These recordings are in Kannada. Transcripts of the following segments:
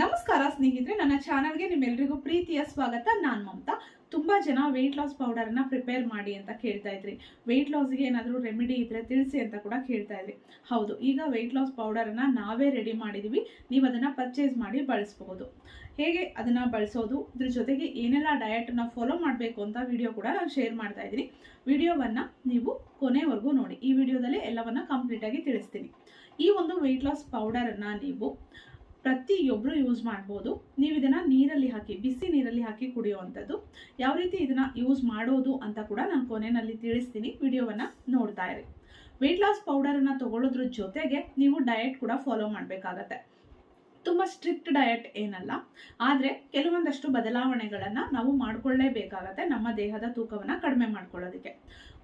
ನಮಸ್ಕಾರ ಸ್ನೇಹಿತರೆ, ನನ್ನ ಚಾನಲ್ಗೆ ನಿಮ್ಮೆಲ್ಲರಿಗೂ ಪ್ರೀತಿಯ ಸ್ವಾಗತ. ನಾನು ಮಮತಾ. ತುಂಬ ಜನ ವೆಯ್ಟ್ ಲಾಸ್ ಪೌಡರನ್ನು ಪ್ರಿಪೇರ್ ಮಾಡಿ ಅಂತ ಕೇಳ್ತಾ ಇದ್ರಿ. ವೆಯ್ಟ್ ಲಾಸ್ಗೆ ಏನಾದರೂ ರೆಮಿಡಿ ಇದ್ರೆ ತಿಳಿಸಿ ಅಂತ ಕೂಡ ಕೇಳ್ತಾ ಇದ್ರಿ. ಹೌದು, ಈಗ ವೆಯ್ಟ್ ಲಾಸ್ ಪೌಡರನ್ನು ನಾವೇ ರೆಡಿ ಮಾಡಿದೀವಿ. ನೀವು ಅದನ್ನು ಪರ್ಚೇಸ್ ಮಾಡಿ ಬಳಸಬಹುದು. ಹೇಗೆ ಅದನ್ನ ಬಳಸೋದು? ಇದ್ರ ಜೊತೆಗೆ ಏನೆಲ್ಲ ಡಯಟ್ನ ಫಾಲೋ ಮಾಡಬೇಕು ಅಂತ ವಿಡಿಯೋ ಕೂಡ ನಾನು ಶೇರ್ ಮಾಡ್ತಾ ಇದ್ದೀನಿ. ವಿಡಿಯೋವನ್ನ ನೀವು ಕೊನೆವರೆಗೂ ನೋಡಿ. ಈ ವಿಡಿಯೋದಲ್ಲಿ ಎಲ್ಲವನ್ನ ಕಂಪ್ಲೀಟ್ ಆಗಿ ತಿಳಿಸ್ತೀನಿ. ಈ ಒಂದು ವೆಯ್ಟ್ ಲಾಸ್ ಪೌಡರನ್ನು ನೀವು ಪ್ರತಿಯೊಬ್ಬರು ಯೂಸ್ ಮಾಡ್ಬೋದು. ನೀವು ಇದನ್ನ ನೀರಲ್ಲಿ ಹಾಕಿ, ಬಿಸಿ ನೀರಲ್ಲಿ ಹಾಕಿ ಕುಡಿಯುವಂಥದ್ದು. ಯಾವ ರೀತಿ ಇದನ್ನ ಯೂಸ್ ಮಾಡೋದು ಅಂತ ಕೂಡ ನಾನು ಕೊನೆಯಲ್ಲಿ ತಿಳಿಸ್ತೀನಿ. ವಿಡಿಯೋವನ್ನ ನೋಡ್ತಾ ಇರಿ. ವೆಯ್ಟ್ ಲಾಸ್ ಪೌಡರನ್ನು ತಗೊಳ್ಳೋದ್ರ ಜೊತೆಗೆ ನೀವು ಡಯಟ್ ಕೂಡ ಫಾಲೋ ಮಾಡಬೇಕಾಗತ್ತೆ. ತುಂಬ ಸ್ಟ್ರಿಕ್ಟ್ ಡಯಟ್ ಏನಲ್ಲ, ಆದರೆ ಕೆಲವೊಂದಷ್ಟು ಬದಲಾವಣೆಗಳನ್ನು ನಾವು ಮಾಡಿಕೊಳ್ಳೇಬೇಕಾಗತ್ತೆ ನಮ್ಮ ದೇಹದ ತೂಕವನ್ನು ಕಡಿಮೆ ಮಾಡ್ಕೊಳ್ಳೋದಕ್ಕೆ.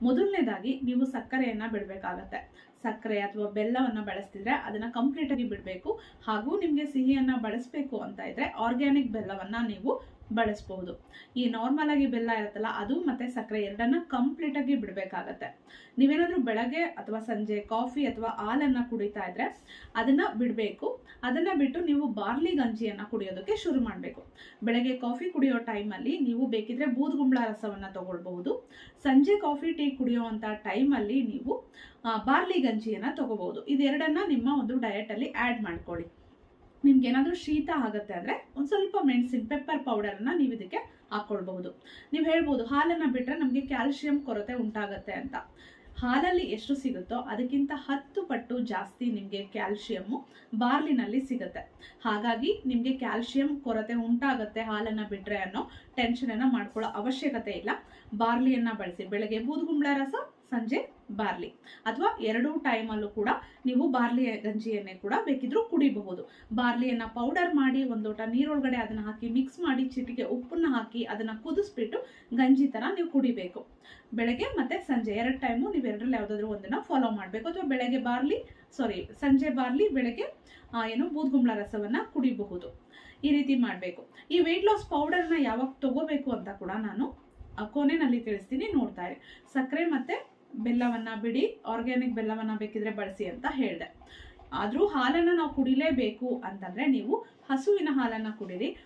ಮೊದಲನೇದಾಗಿ ನೀವು ಸಕ್ಕರೆಯನ್ನು ಬಿಡಬೇಕಾಗತ್ತೆ. ಸಕ್ಕರೆ ಅಥವಾ ಬೆಲ್ಲವನ್ನು ಬಳಸ್ತಿದ್ರೆ ಅದನ್ನು ಕಂಪ್ಲೀಟಾಗಿ ಬಿಡಬೇಕು. ಹಾಗೂ ನಿಮಗೆ ಸಿಹಿಯನ್ನು ಬಳಸಬೇಕು ಅಂತ ಇದ್ರೆ ಆರ್ಗ್ಯಾನಿಕ್ ಬೆಲ್ಲವನ್ನು ನೀವು ಬಳಸ್ಬೋದು. ಈ ನಾರ್ಮಲ್ ಆಗಿ ಬೆಲ್ಲ ಇರುತ್ತಲ್ಲ, ಅದು ಮತ್ತೆ ಸಕ್ಕರೆ ಎರಡನ್ನ ಕಂಪ್ಲೀಟ್ ಆಗಿ ಬಿಡಬೇಕಾಗತ್ತೆ. ನೀವೇನಾದ್ರೂ ಬೆಳಗ್ಗೆ ಅಥವಾ ಸಂಜೆ ಕಾಫಿ ಅಥವಾ ಹಾಲನ್ನ ಕುಡಿತಾ ಇದ್ರೆ ಅದನ್ನ ಬಿಡಬೇಕು. ಅದನ್ನ ಬಿಟ್ಟು ನೀವು ಬಾರ್ಲಿ ಗಂಜಿಯನ್ನ ಕುಡಿಯೋದಕ್ಕೆ ಶುರು ಮಾಡಬೇಕು. ಬೆಳಗ್ಗೆ ಕಾಫಿ ಕುಡಿಯೋ ಟೈಮಲ್ಲಿ ನೀವು ಬೇಕಿದ್ರೆ ಬೂದ್ಗುಂಬಳ ರಸವನ್ನ ತಗೊಳ್ಬಹುದು. ಸಂಜೆ ಕಾಫಿ ಟೀ ಕುಡಿಯುವಂತ ಟೈಮಲ್ಲಿ ನೀವು ಬಾರ್ಲಿ ಗಂಜಿಯನ್ನ ತಗೋಬಹುದು ಇದೆರಡನ್ನ ನಿಮ್ಮ ಒಂದು ಡಯಟ್ ಅಲ್ಲಿ ಆಡ್ ಮಾಡ್ಕೊಳ್ಳಿ. ನಿಮ್ಗೆ ಏನಾದರೂ ಶೀತ ಆಗುತ್ತೆ ಅಂದ್ರೆ ಒಂದು ಸ್ವಲ್ಪ ಮೆಣಸಿನ ಪೆಪ್ಪರ್ ಪೌಡರನ್ನು ನೀವು ಇದಕ್ಕೆ ಹಾಕೊಳ್ಬಹುದು. ನೀವು ಹೇಳ್ಬೋದು, ಹಾಲನ್ನ ಬಿಟ್ರೆ ನಮಗೆ ಕ್ಯಾಲ್ಸಿಯಂ ಕೊರತೆ ಉಂಟಾಗತ್ತೆ ಅಂತ. ಹಾಲಲ್ಲಿ ಎಷ್ಟು ಸಿಗುತ್ತೋ ಅದಕ್ಕಿಂತ ಹತ್ತು ಪಟ್ಟು ಜಾಸ್ತಿ ನಿಮಗೆ ಕ್ಯಾಲ್ಸಿಯಮ್ಮು ಬಾರ್ಲಿನಲ್ಲಿ ಸಿಗುತ್ತೆ. ಹಾಗಾಗಿ ನಿಮಗೆ ಕ್ಯಾಲ್ಸಿಯಂ ಕೊರತೆ ಉಂಟಾಗತ್ತೆ ಹಾಲನ್ನ ಬಿಟ್ರೆ ಅನ್ನೋ ಟೆನ್ಷನನ್ನು ಮಾಡ್ಕೊಳ್ಳೋ ಅವಶ್ಯಕತೆ ಇಲ್ಲ. ಬಾರ್ಲಿಯನ್ನ ಬಳಸಿ, ಬೆಳಗ್ಗೆ ಬೂದುಗುಂಬಳ ರಸ ಸಂಜೆ ಬಾರ್ಲಿ. ಅಥವಾ ಎರಡೂ ಟೈಮಲ್ಲೂ ಕೂಡ ನೀವು ಬಾರ್ಲಿ ಗಂಜಿಯನ್ನೇ ಕೂಡ ಬೇಕಿದ್ರು ಕುಡಿಬಹುದು. ಬಾರ್ಲಿಯನ್ನ ಪೌಡರ್ ಮಾಡಿ ಒಂದು ಲೋಟ ನೀರೊಳಗಡೆ ಅದನ್ನ ಹಾಕಿ ಮಿಕ್ಸ್ ಮಾಡಿ ಚಿಟಿಗೆ ಉಪ್ಪನ್ನ ಹಾಕಿ ಅದನ್ನ ಕುದಿಸ್ಬಿಟ್ಟು ಗಂಜಿ ತರ ನೀವು ಕುಡಿಬೇಕು. ಬೆಳಗ್ಗೆ ಮತ್ತೆ ಸಂಜೆ ಎರಡು ಟೈಮು ನೀವು ಎರಡರಲ್ಲಿ ಯಾವುದಾದ್ರೂ ಒಂದನ್ನ ಫಾಲೋ ಮಾಡಬೇಕು. ಅಥವಾ ಬೆಳಗ್ಗೆ ಬಾರ್ಲಿ ಸಾರಿ ಸಂಜೆ ಬಾರ್ಲಿ ಬೆಳಗ್ಗೆ ಏನು ಬೂದ್ಗುಂಬಳ ರಸವನ್ನ ಕುಡಿಬಹುದು. ಈ ರೀತಿ ಮಾಡಬೇಕು. ಈ ವೆಯ್ಟ್ ಲಾಸ್ ಪೌಡರ್ನ ಯಾವಾಗ ತಗೋಬೇಕು ಅಂತ ಕೂಡ ನಾನು ಕೊನೆಯಲ್ಲಿ ತಿಳಿಸ್ತೀನಿ, ನೋಡ್ತಾ ಇರಿ. ಸಕ್ಕರೆ ಮತ್ತೆ ಬೆಲ್ಲವನ್ನ ಬಿಡಿ ಆರ್ಗ್ಯಾನಿಕ್ ಬೆಲ್ಲವನ್ನ ಬೇಕಿದ್ರೆ ಬಳಸಿ ಅಂತ ಹೇಳಿದೆ. ಆದ್ರೂ ಹಾಲನ್ನ ನಾವು ಕುಡಿಲೇಬೇಕು ಅಂತಂದ್ರೆ ನೀವು ಹಸುವಿನ ಹಾಲನ್ನ ಕುಡಿರಿ.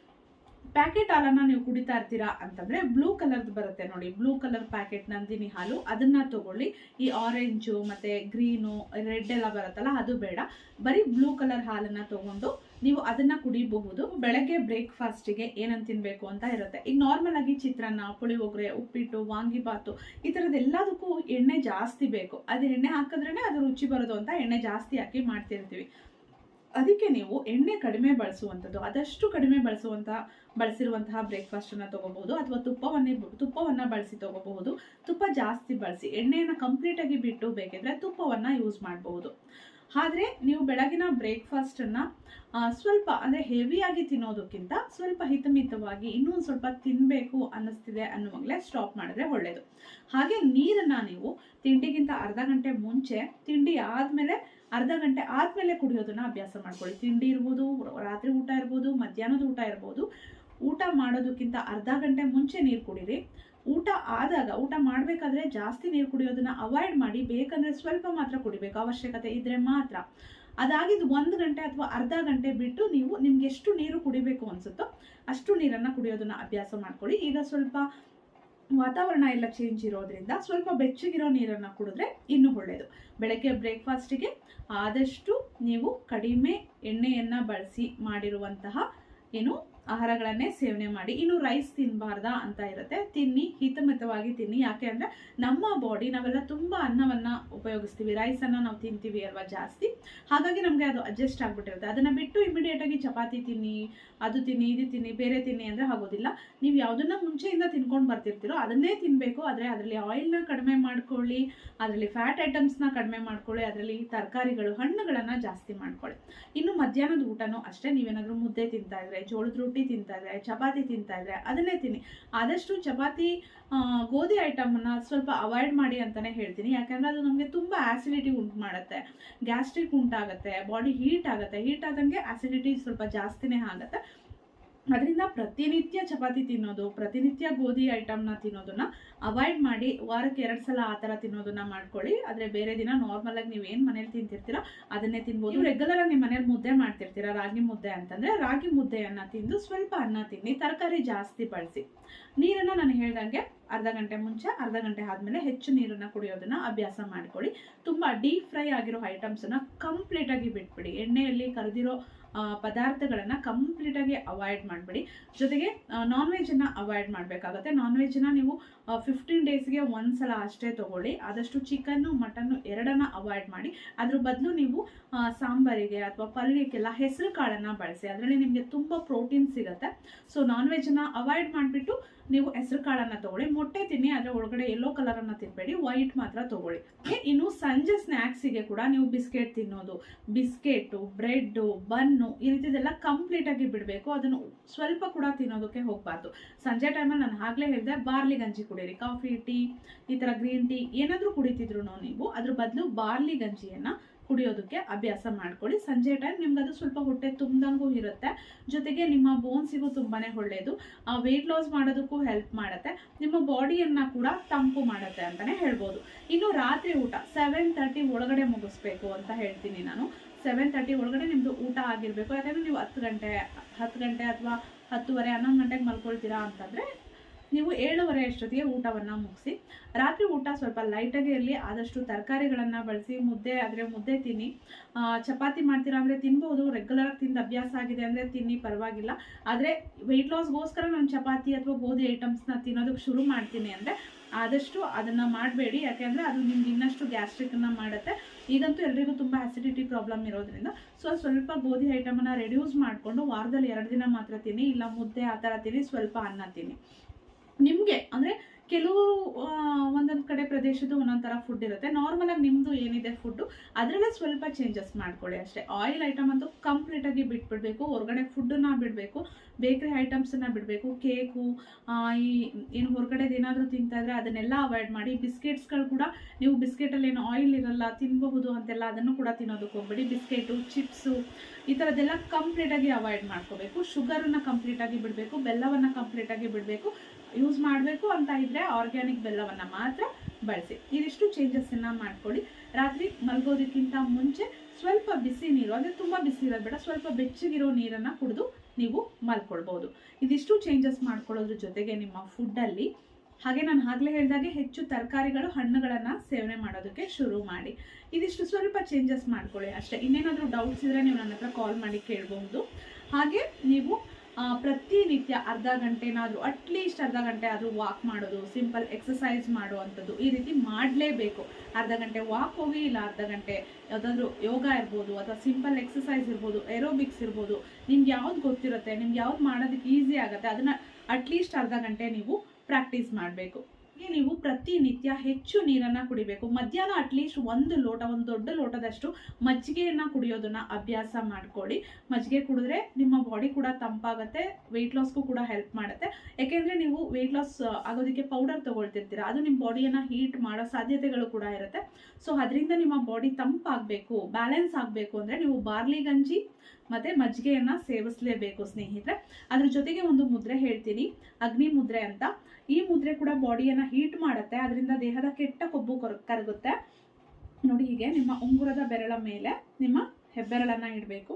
ಪ್ಯಾಕೆಟ್ ಹಾಲನ್ನ ನೀವು ಕುಡಿತಾ ಇರ್ತೀರಾ ಅಂತಂದ್ರೆ ಬ್ಲೂ ಕಲರ್ದು ಬರುತ್ತೆ ನೋಡಿ. ಬ್ಲೂ ಕಲರ್ ಪ್ಯಾಕೆಟ್ ನಂದಿನಿ ಹಾಲು. ಅದನ್ನ ತಗೊಳ್ಳಿ. ಈ ಆರೆಂಜು ಮತ್ತೆ ಗ್ರೀನು ರೆಡ್ ಎಲ್ಲ ಬರುತ್ತಲ್ಲ, ಅದು ಬೇಡ. ಬರೀ ಬ್ಲೂ ಕಲರ್ ಹಾಲನ್ನ ತಗೊಂಡು ನೀವು ಅದನ್ನ ಕುಡಿಬಹುದು. ಬೆಳಗ್ಗೆ ಬ್ರೇಕ್ಫಾಸ್ಟಿಗೆ ಏನಂತ ತಿನ್ಬೇಕು ಅಂತ ಇರುತ್ತೆ. ಈಗ ನಾರ್ಮಲ್ ಆಗಿ ಚಿತ್ರಾನ್ನ, ಪುಳಿಯೋಗರೆ, ಉಪ್ಪಿಟ್ಟು ವಾಂಗಿಬಾತು ಈ ಥರದ್ದೆಲ್ಲದಕ್ಕೂ ಎಣ್ಣೆ ಜಾಸ್ತಿ ಬೇಕು. ಅದು ಎಣ್ಣೆ ಹಾಕಿದ್ರೇ ಅದು ರುಚಿ ಬರೋದು ಅಂತ ಎಣ್ಣೆ ಜಾಸ್ತಿ ಹಾಕಿ ಮಾಡ್ತಿರ್ತೀವಿ. ಅದಕ್ಕೆ ನೀವು ಎಣ್ಣೆ ಕಡಿಮೆ ಬಳಸುವಂಥದ್ದು, ಆದಷ್ಟು ಕಡಿಮೆ ಬಳಸುವಂತ ಬಳಸಿರುವಂತಹ ಬ್ರೇಕ್ಫಾಸ್ಟ್ ಅನ್ನ ತಗೋಬಹುದು ಅಥವಾ ತುಪ್ಪವನ್ನೇ ತುಪ್ಪವನ್ನ ಬಳಸಿ ತಗೋಬಹುದು. ತುಪ್ಪ ಜಾಸ್ತಿ ಬಳಸಿ, ಎಣ್ಣೆಯನ್ನು ಕಂಪ್ಲೀಟ್ ಆಗಿ ಬಿಟ್ಟು ಬೇಕಿದ್ರೆ ತುಪ್ಪವನ್ನ ಯೂಸ್ ಮಾಡಬಹುದು. ಆದ್ರೆ ನೀವು ಬೆಳಗಿನ ಬ್ರೇಕ್ಫಾಸ್ಟನ್ನು ಸ್ವಲ್ಪ ಅಂದರೆ ಹೆವಿಯಾಗಿ ತಿನ್ನೋದಕ್ಕಿಂತ ಸ್ವಲ್ಪ ಹಿತಮಿತವಾಗಿ ಇನ್ನೂ ಒಂದ್ ಸ್ವಲ್ಪ ತಿನ್ನಬೇಕು ಅನ್ನಿಸ್ತಿದೆ ಅನ್ನುವಾಗಲೇ ಸ್ಟಾಪ್ ಮಾಡಿದ್ರೆ ಒಳ್ಳೇದು. ಹಾಗೆ ನೀರನ್ನು ನೀವು ತಿಂಡಿಗಿಂತ ಅರ್ಧ ಗಂಟೆ ಮುಂಚೆ, ತಿಂಡಿ ಆದ್ಮೇಲೆ, ಅರ್ಧ ಗಂಟೆ ಆದ್ಮೇಲೆ ಕುಡಿಯೋದನ್ನು ಅಭ್ಯಾಸ ಮಾಡ್ಕೊಳ್ಳಿ. ತಿಂಡಿ ಇರ್ಬೋದು, ರಾತ್ರಿ ಊಟ ಇರ್ಬೋದು, ಮಧ್ಯಾಹ್ನದ ಊಟ ಇರ್ಬೋದು. ಊಟ ಮಾಡೋದಕ್ಕಿಂತ ಅರ್ಧ ಗಂಟೆ ಮುಂಚೆ ನೀರು ಕುಡೀರಿ. ಊಟ ಆದಾಗ, ಊಟ ಮಾಡಬೇಕಾದ್ರೆ ಜಾಸ್ತಿ ನೀರು ಕುಡಿಯೋದನ್ನ ಅವಾಯ್ಡ್ ಮಾಡಿ, ಬೇಕಂದ್ರೆ ಸ್ವಲ್ಪ ಮಾತ್ರ ಕುಡಿಬೇಕು, ಅವಶ್ಯಕತೆ ಇದ್ರೆ ಮಾತ್ರ. ಅದಾಗಿದ್ದು ಒಂದು ಗಂಟೆ ಅಥವಾ ಅರ್ಧ ಗಂಟೆ ಬಿಟ್ಟು ನೀವು ನಿಮ್ಗೆ ಎಷ್ಟು ನೀರು ಕುಡಿಬೇಕು ಅನ್ಸುತ್ತೋ ಅಷ್ಟು ನೀರನ್ನ ಕುಡಿಯೋದನ್ನ ಅಭ್ಯಾಸ ಮಾಡ್ಕೊಳ್ಳಿ. ಈಗ ಸ್ವಲ್ಪ ವಾತಾವರಣ ಎಲ್ಲ ಚೇಂಜ್ ಇರೋದ್ರಿಂದ ಸ್ವಲ್ಪ ಬೆಚ್ಚಗಿರೋ ನೀರನ್ನ ಕುಡಿದ್ರೆ ಇನ್ನೂ ಒಳ್ಳೆಯದು ಬೆಳಗ್ಗೆ ಬ್ರೇಕ್ಫಾಸ್ಟಿಗೆ ಆದಷ್ಟು ನೀವು ಕಡಿಮೆ ಎಣ್ಣೆಯನ್ನ ಬಳಸಿ ಮಾಡಿರುವಂತಹ ಏನು ಆಹಾರಗಳನ್ನೇ ಸೇವನೆ ಮಾಡಿ. ಇನ್ನು ರೈಸ್ ತಿನ್ನಬಾರ್ದಾ ಅಂತ ಇರುತ್ತೆ. ತಿನ್ನಿ, ಹಿತಮಿತವಾಗಿ ತಿನ್ನಿ. ಯಾಕೆ ಅಂದರೆ ನಮ್ಮ ಬಾಡಿ ನಾವೆಲ್ಲ ತುಂಬ ಅನ್ನವನ್ನು ಉಪಯೋಗಿಸ್ತೀವಿ. ರೈಸನ್ನು ನಾವು ತಿಂತೀವಿ ಅಲ್ವಾ ಜಾಸ್ತಿ. ಹಾಗಾಗಿ ನಮಗೆ ಅದು ಅಡ್ಜಸ್ಟ್ ಆಗಿಬಿಟ್ಟಿರುತ್ತೆ. ಅದನ್ನು ಬಿಟ್ಟು ಇಮಿಡಿಯೇಟಾಗಿ ಚಪಾತಿ ತಿನ್ನಿ, ಅದು ತಿನ್ನಿ, ಇದು ತಿನ್ನಿ, ಬೇರೆ ತಿನ್ನಿ ಅಂದರೆ ಆಗೋದಿಲ್ಲ. ನೀವು ಯಾವುದನ್ನ ಮುಂಚೆಯಿಂದ ತಿನ್ಕೊಂಡು ಬರ್ತಿರ್ತೀರೋ ಅದನ್ನೇ ತಿನ್ನಬೇಕು ಆದರೆ ಅದರಲ್ಲಿ ಆಯಿಲ್ನ ಕಡಿಮೆ ಮಾಡ್ಕೊಳ್ಳಿ, ಅದರಲ್ಲಿ ಫ್ಯಾಟ್ ಐಟಮ್ಸ್ನ ಕಡಿಮೆ ಮಾಡ್ಕೊಳ್ಳಿ, ಅದರಲ್ಲಿ ತರಕಾರಿಗಳು, ಹಣ್ಣುಗಳನ್ನು ಜಾಸ್ತಿ ಮಾಡ್ಕೊಳ್ಳಿ. ಇನ್ನು ಮಧ್ಯಾಹ್ನದ ಊಟನೂ ಅಷ್ಟೇ. ನೀವೇನಾದರೂ ಮುದ್ದೆ ತಿಂತಾ ಇದ್ರೆ, ಜೋಳದ ರೊಟ್ಟಿ ತಿಂತಾ ಇದ್ರೆ ಚಪಾತಿ ತಿಂತಾ ಇದ್ರೆ ಅದನ್ನೇ ತಿನ್ನಿ. ಆದಷ್ಟು ಚಪಾತಿ ಗೋಧಿ ಐಟಮನ್ನ ಸ್ವಲ್ಪ ಅವಾಯ್ಡ್ ಮಾಡಿ ಅಂತಾನೆ ಹೇಳ್ತೀನಿ. ಯಾಕಂದ್ರೆ ಅದು ನಮಗೆ ತುಂಬಾ ಆಸಿಡಿಟಿ ಉಂಟು ಮಾಡುತ್ತೆ. ಗ್ಯಾಸ್ಟ್ರಿಕ್ ಉಂಟಾಗುತ್ತೆ ಬಾಡಿ ಹೀಟ್ ಆಗುತ್ತೆ. ಹೀಟ್ ಆದಂಗೆ ಆಸಿಡಿಟಿ ಸ್ವಲ್ಪ ಜಾಸ್ತಿನೇ ಆಗುತ್ತೆ. ಅದರಿಂದ ಪ್ರತಿನಿತ್ಯ ಚಪಾತಿ ತಿನ್ನೋದು ಪ್ರತಿನಿತ್ಯ ಗೋಧಿ ಐಟಮ್ನ ತಿನ್ನೋದನ್ನ ಅವಾಯ್ಡ್ ಮಾಡಿ ವಾರಕ್ಕೆ ಎರಡು ಸಲ ಆ ಥರ ತಿನ್ನೋದನ್ನ ಮಾಡ್ಕೊಳ್ಳಿ. ಆದರೆ ಬೇರೆ ದಿನ ನಾರ್ಮಲ್ ಆಗಿ ನೀವು ಏನು ಮನೇಲಿ ತಿಂತಿರ್ತೀರ ಅದನ್ನೇ ತಿನ್ಬೋದು. ರೆಗ್ಯುಲರ್ ಆಗಿ ನಿಮ್ಮ ಮನೇಲಿ ಮುದ್ದೆ ಮಾಡ್ತಿರ್ತೀರ ರಾಗಿ ಮುದ್ದೆ ಅಂತಂದ್ರೆ ರಾಗಿ ಮುದ್ದೆಯನ್ನ ತಿಂದು ಸ್ವಲ್ಪ ಅನ್ನ ತಿನ್ನಿ ತರಕಾರಿ ಜಾಸ್ತಿ ಬಳಸಿ. ನೀರನ್ನ ನಾನು ಹೇಳ್ದಂಗೆ ಅರ್ಧ ಗಂಟೆ ಮುಂಚೆ ಅರ್ಧ ಗಂಟೆ ಆದ್ಮೇಲೆ ಹೆಚ್ಚು ನೀರನ್ನ ಕುಡಿಯೋದನ್ನ ಅಭ್ಯಾಸ ಮಾಡ್ಕೊಳ್ಳಿ. ತುಂಬಾ ಡೀಪ್ ಫ್ರೈ ಆಗಿರೋ ಐಟಮ್ಸನ್ನು ಕಂಪ್ಲೀಟ್ ಆಗಿ ಬಿಟ್ಬಿಡಿ. ಎಣ್ಣೆಯಲ್ಲಿ ಕರೆದಿರೋ ಪದಾರ್ಥಗಳನ್ನ ಕಂಪ್ಲೀಟ್ ಆಗಿ ಅವಾಯ್ಡ್ ಮಾಡಬೇಡಿ. ಜೊತೆಗೆ ನಾನ್ ವೆಜ್ಜನ್ನು ಅವಾಯ್ಡ್ ಮಾಡಬೇಕಾಗುತ್ತೆ. ನಾನ್ ವೆಜ್ನ ನೀವು ಫಿಫ್ಟೀನ್ ಡೇಸ್ಗೆ ಒಂದ್ಸಲ ಅಷ್ಟೇ ತಗೊಳ್ಳಿ. ಆದಷ್ಟು ಚಿಕನ್ನು ಮಟನ್ನು ಎರಡನ್ನ ಅವಾಯ್ಡ್ ಮಾಡಿ. ಅದ್ರ ಬದಲು ನೀವು ಸಾಂಬಾರಿಗೆ ಅಥವಾ ಪಲ್ಯಕ್ಕೆಲ್ಲ ಹೆಸರು ಕಾಳನ್ನು ಬಳಸಿ. ಅದರಲ್ಲಿ ನಿಮಗೆ ತುಂಬ ಪ್ರೋಟೀನ್ ಸಿಗುತ್ತೆ. ಸೊ ನಾನ್ ವೆಜ್ನ ಅವಾಯ್ಡ್ ಮಾಡಿಬಿಟ್ಟು ನೀವು ಹೆಸರು ಕಾಳನ್ನ ತಗೊಳ್ಳಿ, ಮೊಟ್ಟೆ ತಿನ್ನಿ ಅದರ ಒಳಗಡೆ ಯೆಲ್ಲೋ ಕಲರನ್ನು ತಿನ್ಬೇಡಿ ವೈಟ್ ಮಾತ್ರ ತಗೊಳ್ಳಿ. ಇನ್ನು ಸಂಜೆ ಸ್ನ್ಯಾಕ್ಸಿಗೆ ಕೂಡ ನೀವು ಬಿಸ್ಕೆಟ್ ತಿನ್ನೋದು ಬಿಸ್ಕೆಟು ಬ್ರೆಡ್ಡು ಬನ್ನು ಈ ರೀತಿದೆಲ್ಲ ಕಂಪ್ಲೀಟ್ ಆಗಿ ಬಿಡಬೇಕು. ಅದನ್ನು ಸ್ವಲ್ಪ ಕೂಡ ತಿನ್ನೋದಕ್ಕೆ ಹೋಗಬಾರ್ದು. ಸಂಜೆ ಟೈಮಲ್ಲಿ ನಾನು ಆಗಲೇ ಹೇಳಿದೆ ಬಾರ್ಲಿ ಗಂಜಿ ಕುಡಿಯಿರಿ ಕಾಫಿ ಟೀ ಈ ಥರ ಗ್ರೀನ್ ಟೀ ಏನಾದರೂ ಕುಡಿತಿದ್ರು ನೀವು, ಅದ್ರ ಬದಲು ಬಾರ್ಲಿ ಗಂಜಿಯನ್ನು ಕುಡಿಯೋದಕ್ಕೆ ಅಭ್ಯಾಸ ಮಾಡ್ಕೊಳ್ಳಿ. ಸಂಜೆ ಟೈಮ್ ನಿಮ್ಗೆ ಅದು ಸ್ವಲ್ಪ ಹೊಟ್ಟೆ ತುಂಬ್ದಂಗೂ ಇರುತ್ತೆ. ಜೊತೆಗೆ ನಿಮ್ಮ ಬೋನ್ಸಿಗೂ ತುಂಬಾ ಒಳ್ಳೆಯದು ವೆಯ್ಟ್ ಲಾಸ್ ಮಾಡೋದಕ್ಕೂ ಹೆಲ್ಪ್ ಮಾಡುತ್ತೆ. ನಿಮ್ಮ ಬಾಡಿಯನ್ನು ಕೂಡ ತಂಪು ಮಾಡುತ್ತೆ ಅಂತಲೇ ಹೇಳ್ಬೋದು. ಇನ್ನು ರಾತ್ರಿ ಊಟ ಸೆವೆನ್ ತರ್ಟಿ ಒಳಗಡೆ ಮುಗಿಸ್ಬೇಕು ಅಂತ ಹೇಳ್ತೀನಿ ನಾನು. ಸೆವೆನ್ ತರ್ಟಿ ಒಳಗಡೆ ನಿಮ್ಮದು ಊಟ ಆಗಿರಬೇಕು. ಯಾಕಂದರೆ ನೀವು ಹತ್ತು ಗಂಟೆ ಹತ್ತು ಗಂಟೆ ಅಥವಾ ಹತ್ತುವರೆ, ಹನ್ನೊಂದು ಗಂಟೆಗೆ ಮಲ್ಕೊಳ್ತೀರಾ ಅಂತಂದರೆ ನೀವು ಏಳುವರೆ ಅಷ್ಟೊತ್ತಿಗೆ ಊಟವನ್ನು ಮುಗಿಸಿ, ರಾತ್ರಿ ಊಟ ಸ್ವಲ್ಪ ಲೈಟಾಗಿ ಇರಲಿ, ಆದಷ್ಟು ತರಕಾರಿಗಳನ್ನು ಬಳಸಿ, ಮುದ್ದೆ ಆದರೆ ಮುದ್ದೆ ತಿನ್ನಿ. ಚಪಾತಿ ಮಾಡ್ತೀರಾ ಅಂದರೆ ತಿನ್ಬೋದು ರೆಗ್ಯುಲರ್ ತಿಂದು ಅಭ್ಯಾಸ ಆಗಿದೆ ಅಂದರೆ ತಿನ್ನಿ, ಪರವಾಗಿಲ್ಲ. ಆದರೆ ವೆಯ್ಟ್ ಲಾಸ್ಗೋಸ್ಕರ ನಾನು ಚಪಾತಿ ಅಥವಾ ಗೋಧಿ ಐಟಮ್ಸ್ನ ತಿನ್ನೋದಕ್ಕೆ ಶುರು ಮಾಡ್ತೀನಿ ಅಂದರೆ ಆದಷ್ಟು ಅದನ್ನು ಮಾಡಬೇಡಿ. ಯಾಕೆಂದರೆ ಅದು ನಿಮ್ಗೆ ಇನ್ನಷ್ಟು ಗ್ಯಾಸ್ಟ್ರಿಕನ್ನು ಮಾಡುತ್ತೆ. ಈಗಂತೂ ಎಲ್ರಿಗೂ ತುಂಬ ಆಸಿಡಿಟಿ ಪ್ರಾಬ್ಲಮ್ ಇರೋದ್ರಿಂದ ಸೊ ಸ್ವಲ್ಪ ಗೋಧಿ ಐಟಮನ್ನು ರೆಡ್ಯೂಸ್ ಮಾಡಿಕೊಂಡು ವಾರದಲ್ಲಿ ಎರಡು ದಿನ ಮಾತ್ರ ತಿನ್ನಿ, ಇಲ್ಲ ಮುದ್ದೆ ಆ ಥರ ತಿನ್ನಿ, ಸ್ವಲ್ಪ ಅನ್ನ ತಿನ್ನಿ. ನಿಮಗೆ, ಅಂದರೆ ಕೆಲವು ಒಂದೊಂದು ಕಡೆ ಪ್ರದೇಶದ್ದು ಒಂದೊಂದು ಥರ ಫುಡ್ ಇರುತ್ತೆ. ನಾರ್ಮಲಾಗಿ ನಿಮ್ಮದು ಏನಿದೆ ಫುಡ್ಡು ಅದರಲ್ಲೇ ಸ್ವಲ್ಪ ಚೇಂಜಸ್ ಮಾಡ್ಕೊಳ್ಳಿ ಅಷ್ಟೇ. ಆಯಿಲ್ ಐಟಮ್ ಅಂತೂ ಕಂಪ್ಲೀಟಾಗಿ ಬಿಟ್ಬಿಡ್ಬೇಕು, ಹೊರಗಡೆ ಫುಡ್ಡನ್ನ ಬಿಡಬೇಕು. ಬೇಕ್ರಿ ಐಟಮ್ಸನ್ನು ಬಿಡಬೇಕು. ಕೇಕು ಈ ಏನು ಹೊರಗಡೆದು ಏನಾದರೂ ತಿಂತಾ ಇದ್ರೆ ಅದನ್ನೆಲ್ಲ ಅವಾಯ್ಡ್ ಮಾಡಿ. ಬಿಸ್ಕೆಟ್ಸ್ಗಳು ಕೂಡ ನೀವು ಬಿಸ್ಕೆಟಲ್ಲಿ ಏನು ಆಯಿಲ್ ಇರಲ್ಲ ತಿನ್ನಬಹುದು ಅಂತೆಲ್ಲ ಅದನ್ನು ಕೂಡ ತಿನ್ನೋದಕ್ಕೆ ಹೋಗಬೇಡಿ. ಬಿಸ್ಕೆಟು ಚಿಪ್ಸು ಈ ಥರದ್ದೆಲ್ಲ ಕಂಪ್ಲೀಟಾಗಿ ಅವಾಯ್ಡ್ ಮಾಡ್ಕೋಬೇಕು. ಶುಗರನ್ನು ಕಂಪ್ಲೀಟಾಗಿ ಬಿಡಬೇಕು. ಬೆಲ್ಲವನ್ನು ಕಂಪ್ಲೀಟಾಗಿ ಬಿಡಬೇಕು. ಯೂಸ್ ಮಾಡಬೇಕು ಅಂತ ಇದ್ದರೆ ಆರ್ಗ್ಯಾನಿಕ್ ಬೆಲ್ಲವನ್ನು ಮಾತ್ರ ಬಳಸಿ. ಇದಿಷ್ಟು ಚೇಂಜಸ್ಸನ್ನು ಮಾಡ್ಕೊಳ್ಳಿ. ರಾತ್ರಿ ಮಲಗೋದಕ್ಕಿಂತ ಮುಂಚೆ ಸ್ವಲ್ಪ ಬಿಸಿ ನೀರು, ಅಂದರೆ ತುಂಬ ಬಿಸಿ ಇರೋದು ಬೇಡ, ಸ್ವಲ್ಪ ಬೆಚ್ಚಗಿರೋ ನೀರನ್ನು ಕುಡಿದು ನೀವು ಮಾಡ್ಕೊಳ್ಬೋದು ಇದಿಷ್ಟು ಚೇಂಜಸ್ ಮಾಡ್ಕೊಳ್ಳೋದ್ರ ಜೊತೆಗೆ ನಿಮ್ಮ ಫುಡ್ಡಲ್ಲಿ ಹಾಗೆ ನಾನು ಆಗಲೇ ಹೇಳಿದಾಗೆ ಹೆಚ್ಚು ತರಕಾರಿಗಳು, ಹಣ್ಣುಗಳನ್ನು ಸೇವನೆ ಮಾಡೋದಕ್ಕೆ ಶುರು ಮಾಡಿ. ಇದಿಷ್ಟು ಸ್ವಲ್ಪ ಚೇಂಜಸ್ ಮಾಡ್ಕೊಳ್ಳಿ ಅಷ್ಟೇ. ಇನ್ನೇನಾದರೂ ಡೌಟ್ಸ್ ಇದ್ದರೆ ನೀವು ನನ್ನ ಹತ್ರ ಕಾಲ್ ಮಾಡಿ ಕೇಳಬಹುದು ಹಾಗೆ ನೀವು ಪ್ರತಿನಿತ್ಯ ಅರ್ಧ ಗಂಟೆನಾದರೂ ಅಟ್ಲೀಸ್ಟ್ ಅರ್ಧ ಗಂಟೆ ಆದರೂ ವಾಕ್ ಮಾಡೋದು ಸಿಂಪಲ್ ಎಕ್ಸಸೈಸ್ ಮಾಡುವಂಥದ್ದು ಈ ರೀತಿ ಮಾಡಲೇಬೇಕು. ಅರ್ಧ ಗಂಟೆ ವಾಕ್ ಹೋಗಿ ಇಲ್ಲ ಅರ್ಧ ಗಂಟೆ ಯಾವುದಾದ್ರೂ ಯೋಗ ಇರ್ಬೋದು ಅಥವಾ ಸಿಂಪಲ್ ಎಕ್ಸಸೈಸ್ ಇರ್ಬೋದು ಏರೋಬಿಕ್ಸ್ ಇರ್ಬೋದು, ನಿಮ್ಗೆ ಯಾವ್ದು ಗೊತ್ತಿರುತ್ತೆ, ನಿಮ್ಗೆ ಯಾವ್ದು ಮಾಡೋದಕ್ಕೆ ಈಸಿ ಆಗುತ್ತೆ, ಅದನ್ನು ಅಟ್ಲೀಸ್ಟ್ ಅರ್ಧ ಗಂಟೆ ನೀವು ಪ್ರಾಕ್ಟೀಸ್ ಮಾಡಬೇಕು. ನೀವು ಪ್ರತಿನಿತ್ಯ ಹೆಚ್ಚು ನೀರನ್ನು ಕುಡಿಬೇಕು. ಮಧ್ಯಾಹ್ನ ಅಟ್ಲೀಸ್ಟ್ ಒಂದು ಲೋಟ, ಒಂದು ದೊಡ್ಡ ಲೋಟದಷ್ಟು ಮಜ್ಜಿಗೆಯನ್ನು ಕುಡಿಯೋದನ್ನ ಅಭ್ಯಾಸ ಮಾಡ್ಕೊಳ್ಳಿ. ಮಜ್ಜಿಗೆ ಕುಡಿದ್ರೆ ನಿಮ್ಮ ಬಾಡಿ ಕೂಡ ತಂಪಾಗುತ್ತೆ ವೆಯ್ಟ್ ಲಾಸ್ಗೂ ಕೂಡ ಹೆಲ್ಪ್ ಮಾಡುತ್ತೆ. ಯಾಕೆಂದರೆ ನೀವು ವೆಯ್ಟ್ ಲಾಸ್ ಆಗೋದಕ್ಕೆ ಪೌಡರ್ ತಗೊಳ್ತಿರ್ತೀರ. ಅದು ನಿಮ್ಮ ಬಾಡಿಯನ್ನು ಹೀಟ್ ಮಾಡೋ ಸಾಧ್ಯತೆಗಳು ಕೂಡ ಇರುತ್ತೆ. ಸೊ ಅದರಿಂದ ನಿಮ್ಮ ಬಾಡಿ ತಂಪಾಗಬೇಕು ಬ್ಯಾಲೆನ್ಸ್ ಆಗಬೇಕು ಅಂದರೆ ನೀವು ಬಾರ್ಲಿ ಗಂಜಿ ಮತ್ತು ಮಜ್ಜಿಗೆಯನ್ನು ಸೇವಿಸಲೇಬೇಕು ಸ್ನೇಹಿತರೆ. ಅದ್ರ ಜೊತೆಗೆ ಒಂದು ಮುದ್ರೆ ಹೇಳ್ತೀನಿ, ಅಗ್ನಿ ಮುದ್ರೆ ಅಂತ. ಈ ಮುದ್ರೆ ಕೂಡ ಬಾಡಿಯನ್ನು ಹೀಟ್ ಮಾಡುತ್ತೆ, ಅದರಿಂದ ದೇಹದ ಕೆಟ್ಟ ಕೊಬ್ಬು ಕೊರ, ಕರಗುತ್ತೆ. ನೋಡಿ ಹೀಗೆ ನಿಮ್ಮ ಉಂಗುರದ ಬೆರಳ ಮೇಲೆ ನಿಮ್ಮ ಹೆಬ್ಬೆರಳನ್ನು ಇಡಬೇಕು.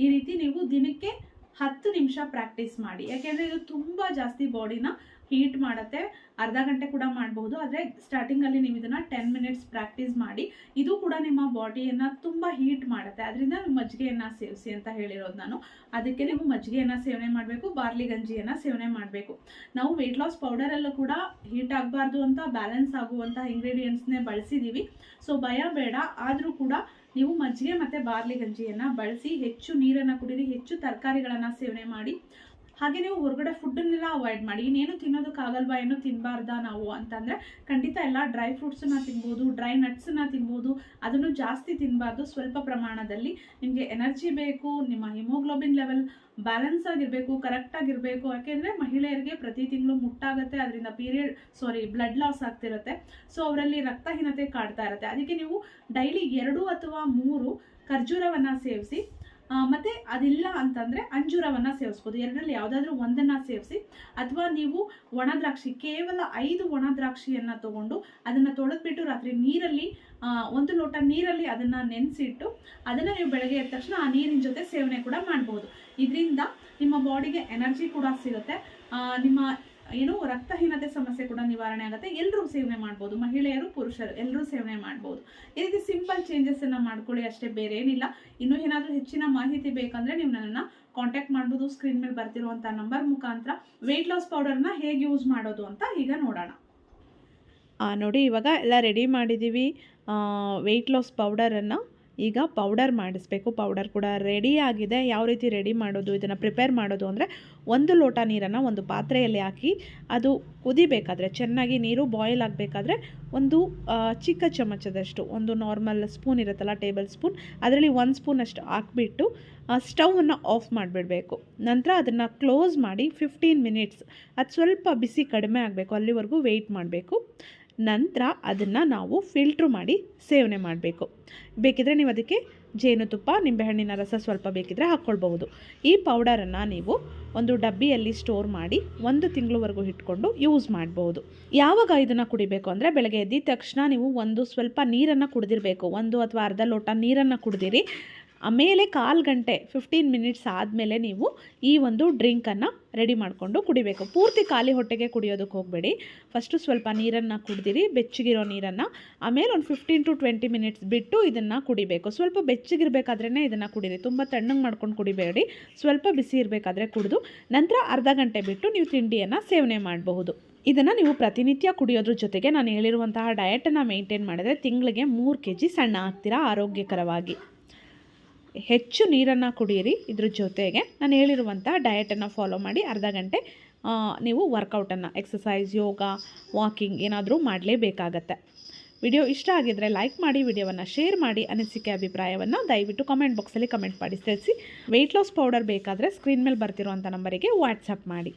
ಈ ರೀತಿ ನೀವು ದಿನಕ್ಕೆ ಹತ್ತು ನಿಮಿಷ ಪ್ರಾಕ್ಟೀಸ್ ಮಾಡಿ. ಯಾಕೆಂದರೆ ಇದು ತುಂಬ ಜಾಸ್ತಿ ಬಾಡಿನ ಹೀಟ್ ಮಾಡುತ್ತೆ. ಅರ್ಧ ಗಂಟೆ ಕೂಡ ಮಾಡಬಹುದು. ಆದರೆ ಸ್ಟಾರ್ಟಿಂಗಲ್ಲಿ ನೀವು ಇದನ್ನು ಟೆನ್ ಮಿನಿಟ್ಸ್ ಪ್ರಾಕ್ಟೀಸ್ ಮಾಡಿ, ಇದು ಕೂಡ ನಿಮ್ಮ ಬಾಡಿಯನ್ನು ತುಂಬ ಹೀಟ್ ಮಾಡುತ್ತೆ. ಅದರಿಂದ ಮಜ್ಜಿಗೆಯನ್ನು ಸೇವಿಸಿ ಅಂತ ಹೇಳಿರೋದು ನಾನು. ಅದಕ್ಕೆ ನೀವು ಮಜ್ಜಿಗೆಯನ್ನು ಸೇವನೆ ಮಾಡಬೇಕು ಬಾರ್ಲಿ ಗಂಜಿಯನ್ನು ಸೇವನೆ ಮಾಡಬೇಕು. ನಾವು ವೆಯ್ಟ್ ಲಾಸ್ ಪೌಡರಲ್ಲೂ ಕೂಡ ಹೀಟ್ ಆಗಬಾರ್ದು ಅಂತ ಬ್ಯಾಲೆನ್ಸ್ ಆಗುವಂಥ ಇಂಗ್ರೀಡಿಯೆಂಟ್ಸ್ನೇ ಬಳಸಿದ್ದೀವಿ ಸೊ ಭಯ ಬೇಡ. ಆದರೂ ಕೂಡ ನೀವು ಮಜ್ಜಿಗೆ ಮತ್ತು ಬಾರ್ಲಿ ಗಂಜಿಯನ್ನು ಬಳಸಿ ಹೆಚ್ಚು ನೀರನ್ನು ಕುಡಿರಿ ಹೆಚ್ಚು ತರಕಾರಿಗಳನ್ನು ಸೇವನೆ ಮಾಡಿ. ಹಾಗೆ ನೀವು ಹೊರಗಡೆ ಫುಡ್ಡನ್ನೆಲ್ಲ ಅವಾಯ್ಡ್ ಮಾಡಿ, ಇನ್ನೇನು ತಿನ್ನೋದಕ್ಕಾಗಲ್ವಾ, ಏನು ತಿನ್ನಬಾರ್ದಾ ನಾವು ಅಂತಂದರೆ ಖಂಡಿತ ಎಲ್ಲ ಡ್ರೈ ಫ್ರೂಟ್ಸನ್ನ ತಿನ್ಬೋದು ಡ್ರೈ ನಟ್ಸನ್ನ ತಿನ್ಬೋದು, ಅದನ್ನು ಜಾಸ್ತಿ ತಿನ್ನಬಾರ್ದು ಸ್ವಲ್ಪ ಪ್ರಮಾಣದಲ್ಲಿ ನಿಮಗೆ ಎನರ್ಜಿ ಬೇಕು, ನಿಮ್ಮ ಹಿಮೋಗ್ಲೋಬಿನ್ ಲೆವೆಲ್ ಬ್ಯಾಲೆನ್ಸ್ ಆಗಿರಬೇಕು ಕರೆಕ್ಟ್ ಆಗಿರಬೇಕು. ಯಾಕೆಂದರೆ ಮಹಿಳೆಯರಿಗೆ ಪ್ರತಿ ತಿಂಗಳು ಮುಟ್ಟಾಗುತ್ತೆ, ಅದರಿಂದ ಪೀರಿಯಡ್ ಸಾರಿ ಬ್ಲಡ್ ಲಾಸ್ ಆಗ್ತಿರುತ್ತೆ. ಸೊ ಅವರಲ್ಲಿ ರಕ್ತಹೀನತೆ ಕಾಡ್ತಾ ಇರುತ್ತೆ. ಅದಕ್ಕೆ ನೀವು ಡೈಲಿ ಎರಡು ಅಥವಾ ಮೂರು ಖರ್ಜೂರವನ್ನು ಸೇವಿಸಿ ಮತ್ತು ಅದಿಲ್ಲ ಅಂತಂದರೆ ಅಂಜೂರವನ್ನು ಸೇವಿಸ್ಬೋದು. ಎರಡರಲ್ಲಿ ಯಾವುದಾದ್ರೂ ಒಂದನ್ನು ಸೇವಿಸಿ, ಅಥವಾ ನೀವು ಒಣ ದ್ರಾಕ್ಷಿ, ಕೇವಲ ಐದು ಒಣ ದ್ರಾಕ್ಷಿಯನ್ನು ತಗೊಂಡು ಅದನ್ನು ತೊಳೆದ್ಬಿಟ್ಟು ರಾತ್ರಿ ನೀರಲ್ಲಿ ಒಂದು ಲೋಟ ನೀರಲ್ಲಿ ಅದನ್ನು ನೆನೆಸಿಟ್ಟು ಅದನ್ನು ನೀವು ಬೆಳಗ್ಗೆ ಎದ್ದ ತಕ್ಷಣ ಆ ನೀರಿನ ಜೊತೆ ಸೇವನೆ ಕೂಡ ಮಾಡ್ಬೋದು. ಇದರಿಂದ ನಿಮ್ಮ ಬಾಡಿಗೆ ಎನರ್ಜಿ ಕೂಡ ಸಿಗುತ್ತೆ. ನಿಮ್ಮ ಏನು ರಕ್ತಹೀನತೆ ಸಮಸ್ಯೆ ಕೂಡ ನಿವಾರಣೆ ಆಗುತ್ತೆ. ಎಲ್ಲರೂ ಸೇವನೆ ಮಾಡ್ಬೋದು, ಮಹಿಳೆಯರು ಪುರುಷರು ಎಲ್ಲರೂ ಸೇವನೆ ಮಾಡ್ಬೋದು. ಈ ರೀತಿ ಸಿಂಪಲ್ ಚೇಂಜಸನ್ನು ಮಾಡ್ಕೊಳ್ಳಿ, ಅಷ್ಟೇ ಬೇರೆ ಏನಿಲ್ಲ. ಇನ್ನೂ ಏನಾದರೂ ಹೆಚ್ಚಿನ ಮಾಹಿತಿ ಬೇಕಂದರೆ ನೀವು ನನ್ನನ್ನು ಕಾಂಟ್ಯಾಕ್ಟ್ ಮಾಡ್ಬೋದು ಸ್ಕ್ರೀನ್ ಮೇಲೆ ಬರ್ತಿರುವಂಥ ನಂಬರ್ ಮುಖಾಂತರ. ವೆಯ್ಟ್ ಲಾಸ್ ಪೌಡರ್ನ ಹೇಗೆ ಯೂಸ್ ಮಾಡೋದು ಅಂತ ಈಗ ನೋಡೋಣ. ನೋಡಿ ಇವಾಗ ಎಲ್ಲ ರೆಡಿ ಮಾಡಿದ್ದೀವಿ ವೆಯ್ಟ್ ಲಾಸ್ ಪೌಡರನ್ನು ಈಗ ಪೌಡರ್ ಮಾಡಿಸ್ಬೇಕು. ಪೌಡರ್ ಕೂಡ ರೆಡಿ ಆಗಿದೆ. ಯಾವ ರೀತಿ ರೆಡಿ ಮಾಡೋದು, ಇದನ್ನು ಪ್ರಿಪೇರ್ ಮಾಡೋದು ಅಂದರೆ ಒಂದು ಲೋಟ ನೀರನ್ನು ಒಂದು ಪಾತ್ರೆಯಲ್ಲಿ ಹಾಕಿ ಅದು ಕುದಿಬೇಕಾದ್ರೆ, ಚೆನ್ನಾಗಿ ನೀರು ಬಾಯ್ಲ್ ಆಗಬೇಕಾದ್ರೆ ಒಂದು ಚಿಕ್ಕ ಚಮಚದಷ್ಟು, ಒಂದು ನಾರ್ಮಲ್ ಸ್ಪೂನ್ ಇರುತ್ತಲ್ಲ ಟೇಬಲ್ ಸ್ಪೂನ್ ಅದರಲ್ಲಿ ಒಂದು ಸ್ಪೂನಷ್ಟು ಹಾಕ್ಬಿಟ್ಟು ಸ್ಟವನ್ನು ಆಫ್ ಮಾಡಿಬಿಡಬೇಕು. ನಂತರ ಅದನ್ನು ಕ್ಲೋಸ್ ಮಾಡಿ ಫಿಫ್ಟೀನ್ ಮಿನಿಟ್ಸ್ ಅದು ಸ್ವಲ್ಪ ಬಿಸಿ ಕಡಿಮೆ ಆಗಬೇಕು, ಅಲ್ಲಿವರೆಗೂ ವೆಯ್ಟ್ ಮಾಡಬೇಕು. ನಂತರ ಅದನ್ನು ನಾವು ಫಿಲ್ಟ್ರ್ ಮಾಡಿ ಸೇವನೆ ಮಾಡಬೇಕು. ಬೇಕಿದ್ರೆ ನೀವು ಅದಕ್ಕೆ ಜೇನುತುಪ್ಪ ನಿಂಬೆಹಣ್ಣಿನ ರಸ ಸ್ವಲ್ಪ ಬೇಕಿದ್ರೆ ಹಾಕ್ಕೊಳ್ಬಹುದು. ಈ ಪೌಡರನ್ನು ನೀವು ಒಂದು ಡಬ್ಬಿಯಲ್ಲಿ ಸ್ಟೋರ್ ಮಾಡಿ ಒಂದು ತಿಂಗಳವರೆಗೂ ಇಟ್ಕೊಂಡು ಯೂಸ್ ಮಾಡ್ಬೋದು ಯಾವಾಗ ಇದನ್ನು ಕುಡಿಬೇಕು ಅಂದರೆ ಬೆಳಗ್ಗೆ ಎದ್ದಿದ ತಕ್ಷಣ ನೀವು ಒಂದು ಸ್ವಲ್ಪ ನೀರನ್ನು ಕುಡಿದಿರಬೇಕು. ಒಂದು ಅಥವಾ ಅರ್ಧ ಲೋಟ ನೀರನ್ನು ಕುಡಿದಿರಿ. ಆಮೇಲೆ ಕಾಲು ಗಂಟೆ ಫಿಫ್ಟೀನ್ ಮಿನಿಟ್ಸ್ ಆದಮೇಲೆ ನೀವು ಈ ಒಂದು ಡ್ರಿಂಕನ್ನು ರೆಡಿ ಮಾಡಿಕೊಂಡು ಕುಡಿಬೇಕು. ಪೂರ್ತಿ ಖಾಲಿ ಹೊಟ್ಟೆಗೆ ಕುಡಿಯೋದಕ್ಕೆ ಹೋಗಬೇಡಿ. ಫಸ್ಟು ಸ್ವಲ್ಪ ನೀರನ್ನು ಕುಡಿದಿರಿ, ಬೆಚ್ಚಗಿರೋ ನೀರನ್ನು. ಆಮೇಲೆ ಒಂದು ಫಿಫ್ಟೀನ್ ಟು ಟ್ವೆಂಟಿ ಮಿನಿಟ್ಸ್ ಬಿಟ್ಟು ಇದನ್ನು ಕುಡಿಬೇಕು. ಸ್ವಲ್ಪ ಬೆಚ್ಚಗಿರಬೇಕಾದ್ರೇ ಇದನ್ನು ಕುಡೀರಿ. ತುಂಬ ತಣ್ಣಗೆ ಮಾಡ್ಕೊಂಡು ಕುಡಿಬೇಡಿ. ಸ್ವಲ್ಪ ಬಿಸಿ ಇರಬೇಕಾದ್ರೆ ಕುಡಿದು. ನಂತರ ಅರ್ಧ ಗಂಟೆ ಬಿಟ್ಟು ನೀವು ತಿಂಡಿಯನ್ನು ಸೇವನೆ ಮಾಡಬಹುದು. ಇದನ್ನು ನೀವು ಪ್ರತಿನಿತ್ಯ ಕುಡಿಯೋದ್ರ ಜೊತೆಗೆ ನಾನು ಹೇಳಿರುವಂತಹ ಡಯಟನ್ನು ಮೇಂಟೈನ್ ಮಾಡಿದ್ರೆ ತಿಂಗಳಿಗೆ ಮೂರು ಕೆ ಜಿ ಸಣ್ಣ ಆಗ್ತೀರಾ? ಆರೋಗ್ಯಕರವಾಗಿ. ಹೆಚ್ಚು ನೀರನ್ನು ಕುಡಿಯಿರಿ ಇದ್ರ ಜೊತೆಗೆ ನಾನು ಹೇಳಿರುವಂಥ ಡಯಟನ್ನು ಫಾಲೋ ಮಾಡಿ ಅರ್ಧ ಗಂಟೆ ನೀವು ವರ್ಕೌಟನ್ನು ಎಕ್ಸಸೈಸ್ ಯೋಗ ವಾಕಿಂಗ್ ಏನಾದರೂ ಮಾಡಲೇಬೇಕಾಗತ್ತೆ. ವಿಡಿಯೋ ಇಷ್ಟ ಆಗಿದ್ದರೆ ಲೈಕ್ ಮಾಡಿ, ವಿಡಿಯೋವನ್ನು ಶೇರ್ ಮಾಡಿ ಅನಿಸಿಕೆ ಅಭಿಪ್ರಾಯವನ್ನು ದಯವಿಟ್ಟು ಕಮೆಂಟ್ ಬಾಕ್ಸಲ್ಲಿ ಕಮೆಂಟ್ ಮಾಡಿ ತಿಳಿಸಿ. ವೆಯ್ಟ್ ಲಾಸ್ ಪೌಡರ್ ಬೇಕಾದರೆ ಸ್ಕ್ರೀನ್ ಮೇಲೆ ಬರ್ತಿರುವಂಥ ನಂಬರಿಗೆ ವಾಟ್ಸಪ್ ಮಾಡಿ.